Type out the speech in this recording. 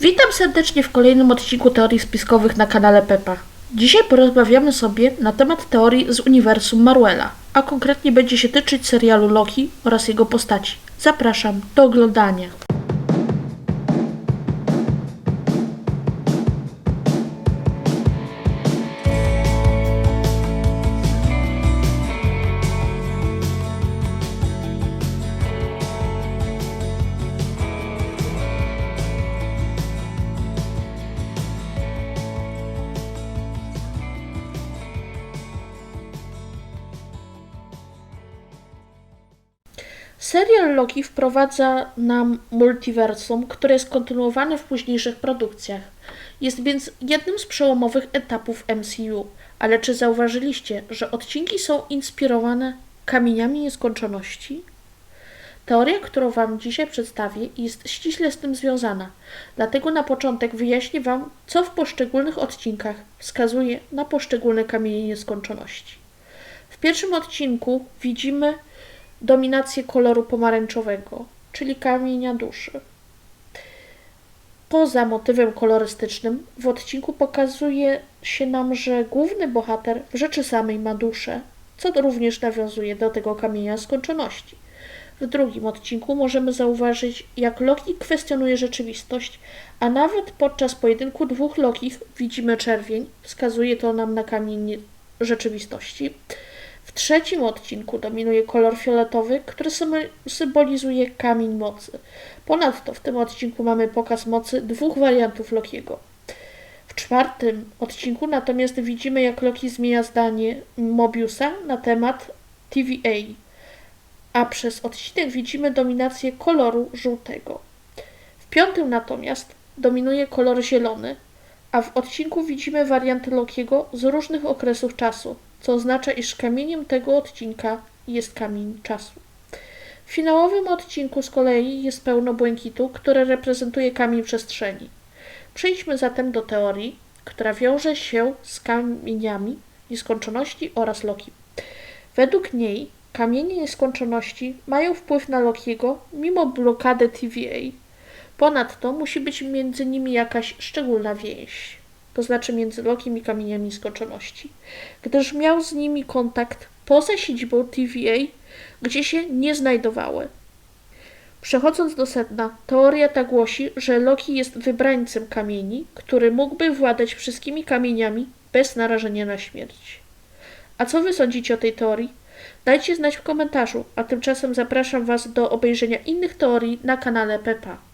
Witam serdecznie w kolejnym odcinku teorii spiskowych na kanale Pepa. Dzisiaj porozmawiamy sobie na temat teorii z uniwersum Marwella, a konkretnie będzie się tyczyć serialu Loki oraz jego postaci. Zapraszam do oglądania. Serial Loki wprowadza nam multiversum, które jest kontynuowane w późniejszych produkcjach. Jest więc jednym z przełomowych etapów MCU. Ale czy zauważyliście, że odcinki są inspirowane kamieniami nieskończoności? Teoria, którą Wam dzisiaj przedstawię, jest ściśle z tym związana. Dlatego na początek wyjaśnię Wam, co w poszczególnych odcinkach wskazuje na poszczególne kamienie nieskończoności. W pierwszym odcinku widzimy dominację koloru pomarańczowego, czyli kamienia duszy. Poza motywem kolorystycznym, w odcinku pokazuje się nam, że główny bohater w rzeczy samej ma duszę, co również nawiązuje do tego kamienia skończoności. W drugim odcinku możemy zauważyć, jak Loki kwestionuje rzeczywistość, a nawet podczas pojedynku dwóch Lokich widzimy czerwień, wskazuje to nam na kamień rzeczywistości. W trzecim odcinku dominuje kolor fioletowy, który symbolizuje kamień mocy. Ponadto w tym odcinku mamy pokaz mocy dwóch wariantów Lokiego. W czwartym odcinku natomiast widzimy, jak Loki zmienia zdanie Mobiusa na temat TVA, a przez odcinek widzimy dominację koloru żółtego. W piątym natomiast dominuje kolor zielony, a w odcinku widzimy warianty Lokiego z różnych okresów czasu, co oznacza, iż kamieniem tego odcinka jest kamień czasu. W finałowym odcinku z kolei jest pełno błękitu, które reprezentuje kamień przestrzeni. Przejdźmy zatem do teorii, która wiąże się z kamieniami nieskończoności oraz Loki. Według niej kamienie nieskończoności mają wpływ na Lokiego mimo blokady TVA. Ponadto musi być między nimi jakaś szczególna więź, to znaczy między Lokiem i kamieniami nieskończoności, gdyż miał z nimi kontakt poza siedzibą TVA, gdzie się nie znajdowały. Przechodząc do sedna, teoria ta głosi, że Loki jest wybrańcem kamieni, który mógłby władać wszystkimi kamieniami bez narażenia na śmierć. A co wy sądzicie o tej teorii? Dajcie znać w komentarzu, a tymczasem zapraszam Was do obejrzenia innych teorii na kanale Pepa.